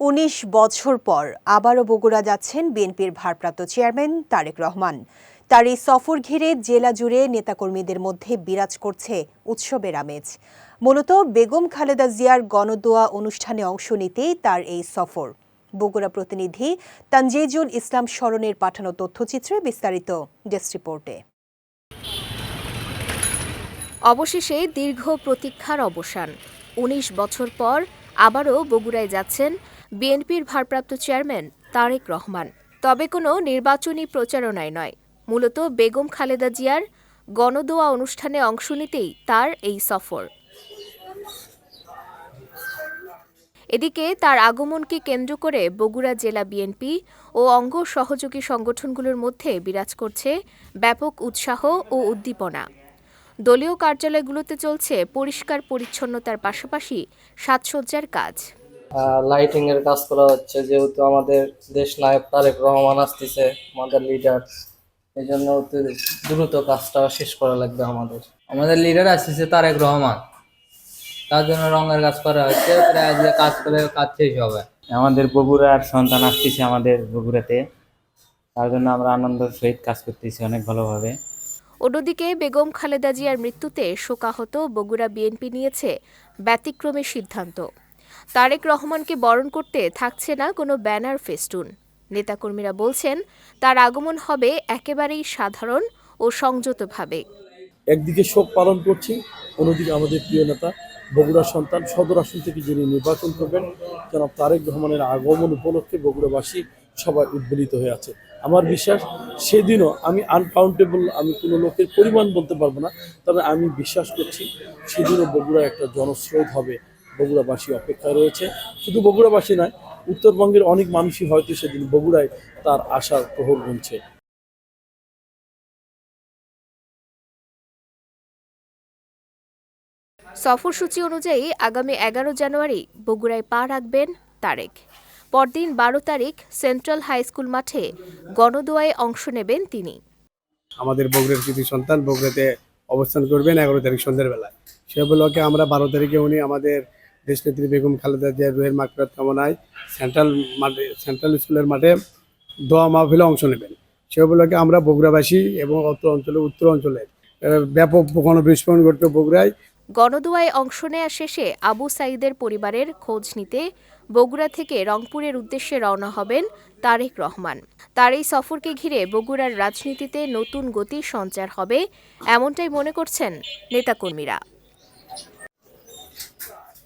উনিশ বছর পর আবারও বগুড়া যাচ্ছেন বিএনপির ভারপ্রাপ্ত চেয়ারম্যান তারেক রহমান। তার এই সফর ঘিরে জেলা জুড়ে নেতাকর্মীদের মধ্যে বিরাজ করছে উৎসবের আমেজ। মূলত বেগম খালেদা জিয়ার গণদোয়া অনুষ্ঠানে অংশ নিতেই তার এই সফর। বগুড়া প্রতিনিধি তানজিজুল ইসলাম স্মরণের পাঠানো তথ্যচিত্রে বিস্তারিত ডেস্ক রিপোর্টে। অবশেষে দীর্ঘ প্রতীক্ষার অবসান। ১৯ বছর পর আবারও বগুড়ায় যাচ্ছেন বিএনপির ভারপ্রাপ্ত চেয়ারম্যান তারেক রহমান। তবে কোনো নির্বাচনী প্রচারণায় নয়। মূলত বেগম খালেদা জিয়ার গণদোয়া অনুষ্ঠানে অংশ নিতেই তার এই সফর। এদিকে তার আগমনকে কেন্দ্র করে বগুড়া জেলা বিএনপি ও অঙ্গ সহযোগী সংগঠনগুলোর মধ্যে বিরাজ করছে ব্যাপক উৎসাহ ও উদ্দীপনা। দলীয় কার্যালয়গুলোতে চলছে পরিষ্কার পরিচ্ছন্নতার পাশাপাশি সাজসজ্জার কাজ। লাইটিং এর কাজ করা হচ্ছে যেহেতু আমাদের দেশ নায়ক তারেক রহমান আসতেছে আমাদের লিডার এই জন্য দ্রুত কাজটা শেষ করা লাগবে আমাদের। আমাদের লিডার আসতেছে তারেক রহমান। তার জন্য রঙের কাজ করা হচ্ছে প্রায় কাজ করে কাজ শেষ হবে। আমাদের বগুড়ার সন্তান আসতেছে আমাদের বগুড়াতে। তার জন্য আমরা আনন্দ সহিত কাজ করতেছি অনেক ভালোভাবে। অন্যদিকে বেগম খালেদা জিয়ার মৃত্যুতে শোকাহত বগুড়া বিএনপি নিয়েছে ব্যতিক্রমী সিদ্ধান্ত। তারেক রহমানকে বরণ করতে থাকছে না কোনো ব্যানার ফেস্টুন। নেতাকর্মীরা বলছেন, তার আগমন হবে একেবারেই সাধারণ ও সংযতভাবে। একদিকে শোক পালন করছি, অন্যদিকে আমাদের প্রিয় নেতা বগুড়া সন্তান সদর আসন থেকে যিনি নির্বাচন করবেন, জনাব তারেক রহমানের আগমন উপলক্ষে বগুড়াবাসী সবাই উদ্বেলিত হয়ে আছে। আমার বিশ্বাস, সেদিনও আমি আনকাউন্টেবল আমি কোনো লোকের পরিমাণ বলতে পারব না, তবে আমি বিশ্বাস করছি, সেদিনও বগুড়া একটা জনস্রোত হবে। বগুড়াবাসী অপেক্ষায় রয়েছে। শুধু বগুড়াবাসী নয় উত্তরবঙ্গের অনেক মানুষই হয়তো সেদিন বগুড়ায় তার আশার প্রহর গুনছে। সফরসূচি অনুযায়ী আগামী এগারো জানুয়ারি বগুড়ায় পা রাখবেন তারেক। পরদিন বারো তারিখ সেন্ট্রাল হাই স্কুল মাঠে গণদোয়ায় অংশ নেবেন তিনি। আমাদের বগুড়ার কৃতি সন্তান বগুড়াতে অবস্থান করবেন এগারো তারিখ সন্ধ্যের বেলায়। সে উপলক্ষে আমরা বারো তারিখে উনি আমাদের দেশনেত্রী বেগম খালেদা জিয়ার রুহের মাকরাত কামনায় সেন্ট্রাল মাঠে, সেন্ট্রাল স্কুলের মাঠে দোয়া মাহফিলে অংশ নেবেন। সে উপলক্ষে আমরা বগুড়াবাসী এবং অত্র অঞ্চলে, উত্তর অঞ্চলে ব্যাপক গণবিস্ফোরণ ঘটত বগুড়ায়। গণদোয়ায় অংশ নেওয়া শেষে আবু সাইদের পরিবারের খোঁজ নিতে বগুড়া থেকে রংপুরের উদ্দেশ্যে রওনা হবেন তারেক রহমান। তার এই সফরকে ঘিরে বগুড়ার রাজনীতিতে নতুন গতির সঞ্চার হবে, এমনটাই মনে করছেন নেতাকর্মীরা।